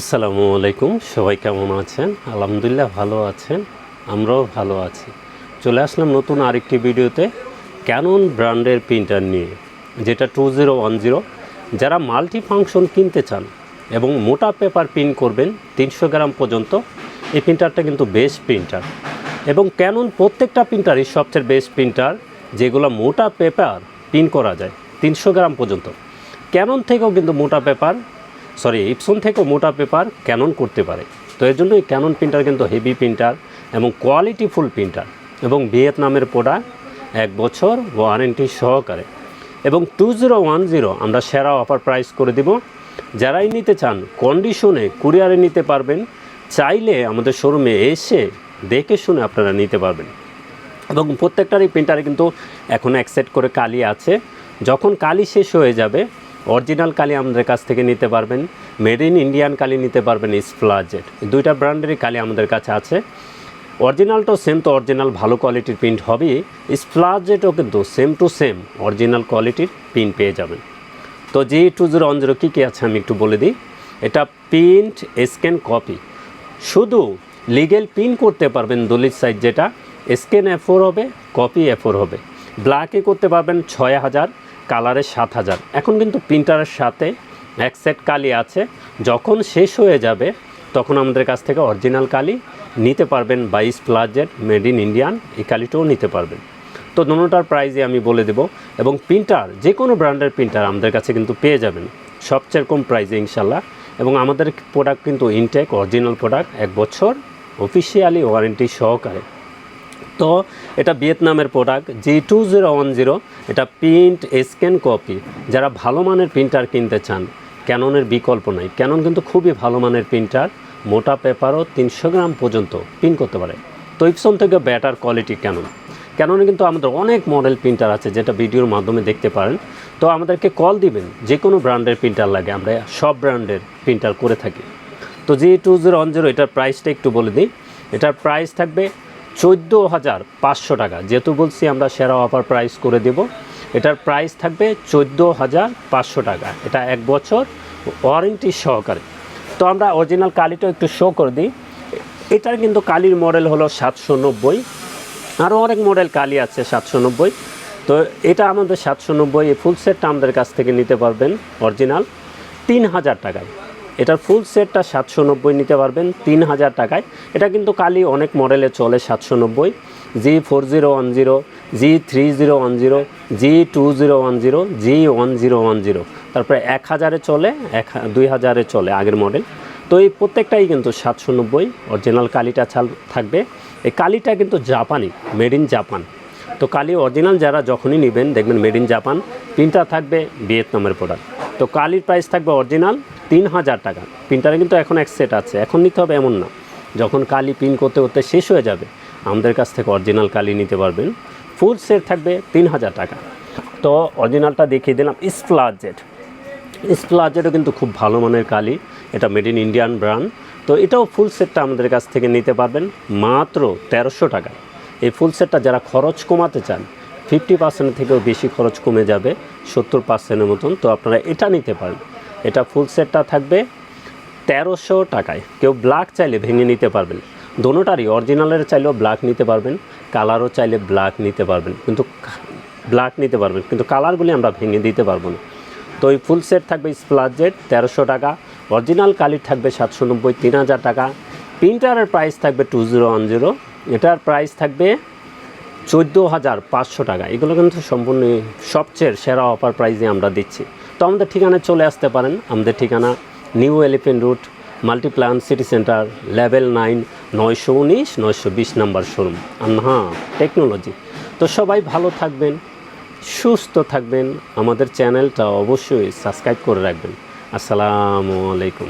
আসসালামু আলাইকুম, সবাই কেমন আছেন? আলহামদুলিল্লাহ ভালো আছেন, আমরাও ভালো আছি। চলে আসলাম নতুন আরেকটি ভিডিওতে ক্যানন ব্র্যান্ডের প্রিন্টার নিয়ে, যেটা টু জিরো ওয়ান জিরো। যারা মাল্টি ফাংশন কিনতে চান এবং মোটা পেপার প্রিন্ট করবেন, তিনশো গ্রাম পর্যন্ত, এই প্রিন্টারটা কিন্তু বেস্ট প্রিন্টার। এবং ক্যানন প্রত্যেকটা প্রিন্টারই সবচেয়ে বেস্ট প্রিন্টার, যেগুলো মোটা পেপার প্রিন্ট করা যায়, তিনশো গ্রাম পর্যন্ত। ক্যানন থেকেও কিন্তু মোটা পেপার সরি ইপসন থেকেও মোটা পেপার ক্যানন করতে পারে। তো এর জন্য এই ক্যানন প্রিন্টার কিন্তু হেভি প্রিন্টার এবং কোয়ালিটিফুল প্রিন্টার এবং ভিয়েতনামের প্রোডাক্ট এক বছর ওয়ারেন্টি সহকারে। এবং টু জিরো ওয়ান জিরো আমরা সেরা অফার প্রাইস করে দিব। যারাই নিতে চান কন্ডিশনে কুরিয়ারে নিতে পারবেন। চাইলে আমাদের শোরুমে এসে দেখে শুনে আপনারা নিতে পারবেন। এবং প্রত্যেকটারই প্রিন্টারে কিন্তু এখন একসেট করে কালি আছে। যখন কালি শেষ হয়ে যাবে অরিজিনাল কালি আমাদের কাছ থেকে নিতে পারবেন। মেড ইন ইন্ডিয়ান কালি নিতে পারবেন স্প্লাজেট দুইটা ব্র্যান্ডেরই কালি আমাদের কাছে আছে। অরিজিনালটাও সেম তো অরিজিনাল, ভালো কোয়ালিটির প্রিন্ট হবেই। স্প্লাজেটও কিন্তু সেম টু সেম অরিজিনাল কোয়ালিটির প্রিন্ট পেয়ে যাবেন। তো G two zero one zero কী কী আছে আমি একটু বলে দিই। এটা প্রিন্ট স্ক্যান কপি শুধু লিগেল প্রিন্ট করতে পারবেন দলিত সাইজ যেটা। স্ক্যান এ ফোর হবে কপি এ ফোর হবে। ব্ল্যাকে করতে পারবেন ছয় হাজার কালারে সাত হাজার। এখন কিন্তু প্রিন্টারের সাথে এক সেট কালি আছে। যখন শেষ হয়ে যাবে, তখন আমাদের কাছ থেকে অরিজিনাল কালি নিতে পারবেন বাইশ প্লাজেট মেড ইন ইন্ডিয়ান এই কালিটাও নিতে পারবেন। তো দুটোটার প্রাইজে আমি বলে দেব। এবং প্রিন্টার যে কোনো ব্র্যান্ডের প্রিন্টার আমাদের কাছে কিন্তু পেয়ে যাবেন। সবচেয়ে কম প্রাইজে ইনশাল্লাহ এবং আমাদের প্রোডাক্ট কিন্তু ইনটেক অরিজিনাল প্রোডাক্ট এক বছর অফিসিয়ালি ওয়ারেন্টি সহকারে। তো এটা ভিয়েতনামের product G two zero one zero এটা প্রিন্ট স্ক্যান কপি যারা ভালো মানের প্রিন্টার কিনতে চান ক্যাননের বিকল্প নাই। ক্যানন কিন্তু খুবই ভালো মানের প্রিন্টার মোটা পেপারও তিনশো গ্রাম পর্যন্ত প্রিন্ট করতে পারে। তো ইপসন থেকে ব্যাটার কোয়ালিটি ক্যানন ক্যাননে কিন্তু আমাদের অনেক মডেল প্রিন্টার আছে, যেটা ভিডিওর মাধ্যমে দেখতে পারেন। তো আমাদেরকে কল দিবেন যে কোনো ব্র্যান্ডের প্রিন্টার লাগে, আমরা সব ব্র্যান্ডের প্রিন্টার করে থাকি। তো G two zero one zero এটার প্রাইসটা একটু বলে দিই। এটার প্রাইস থাকবে চোদ্দ হাজার পাঁচশো টাকা। যেহেতু বলছি আমরা সেরা অফার প্রাইস করে দেব, এটার প্রাইস থাকবে চোদ্দ হাজার পাঁচশো টাকা। এটা এক বছর ওয়ারেন্টি সহকারে। তো আমরা অরিজিনাল কালিটা একটু শো করে দিই। এটার কিন্তু কালির মডেল হলো সাতশো নব্বই। আরও অনেক মডেল কালি আছে সাতশো নব্বই। তো এটা আমাদের সাতশো নব্বই ফুল সেটটা আমাদের কাছ থেকে নিতে পারবেন অরিজিনাল তিন হাজার টাকায়। এটার ফুল সেটটা সাতশো নব্বই নিতে পারবেন তিন হাজার টাকায়। এটা কিন্তু কালি অনেক মডেলে চলে সাতশো নব্বই। G four zero one zero G three zero one zero G two zero one zero G one zero one zero তারপরে এক হাজারে চলে, এক দুই হাজারে চলে আগের মডেল তো এই প্রত্যেকটাই কিন্তু সাতশো নব্বই অরিজিনাল কালিটা ছাল, থাকবে। এই কালিটা কিন্তু জাপানি মেড ইন জাপান তো কালি অরিজিনাল যারা যখনই নেবেন, দেখবেন মেড ইন জাপান প্রিন্টার থাকবে ভিয়েতনামের প্রোডাক্ট তো কালির প্রাইস থাকবে অরিজিনাল তিন হাজার টাকা। প্রিন্টারে কিন্তু এখন এক সেট আছে। এখন নিতে হবে এমন না। যখন কালি প্রিন্ট করতে করতে শেষ হয়ে যাবে, আমাদের কাছ থেকে অরিজিনাল কালি নিতে পারবেন। ফুল সেট থাকবে তিন হাজার টাকা। তো অরিজিনালটা দেখিয়ে দিলাম স্প্লাজেট স্প্লাজেরও কিন্তু খুব ভালো মানের কালি। এটা মেড ইন ইন্ডিয়ান ব্র্যান্ড তো এটাও ফুল সেটটা আমাদের কাছ থেকে নিতে পারবেন মাত্র তেরোশো টাকা। এই ফুল সেটটা যারা খরচ কমাতে চান ফিফটি পার্সেন্ট থেকেও বেশি খরচ কমে যাবে, সত্তর পার্সেন্টের মতন। তো আপনারা এটা নিতে পারেন। এটা ফুল সেটটা থাকবে তেরোশো টাকায়। কেউ ব্ল্যাক চাইলে ভেঙে নিতে পারবেন। দোনোটারই অরিজিনালের চাইলেও ব্ল্যাক নিতে পারবেন কালারও চাইলে ব্ল্যাক নিতে পারবেন, কিন্তু ব্ল্যাক নিতে পারবেন, কিন্তু কালারগুলি আমরা ভেঙে দিতে পারব না। তো এই ফুল সেট থাকবে স্প্লাজেট তেরোশো টাকা। অরিজিনাল কালির থাকবে সাতশো নব্বই, তিন হাজার টাকা। প্রিন্টারের প্রাইস থাকবে টু জিরো ওয়ান জিরো এটার প্রাইস থাকবে চোদ্দ হাজার পাঁচশো টাকা। এগুলো কিন্তু সম্পূর্ণ সবচেয়ে সেরা অফার প্রাইসে আমরা দিচ্ছি। তো আমাদের ঠিকানায় চলে আসতে পারেন। আমাদের ঠিকানা New Elephant Route, Multiplan city centre, level nine, নয়শো উনিশ, নয়শো বিশ নাম্বার শোরুম। হ্যাঁ টেকনোলজি। তো সবাই ভালো থাকবেন, সুস্থ থাকবেন। আমাদের চ্যানেলটা অবশ্যই সাবস্ক্রাইব করে রাখবেন। আসসালামু আলাইকুম।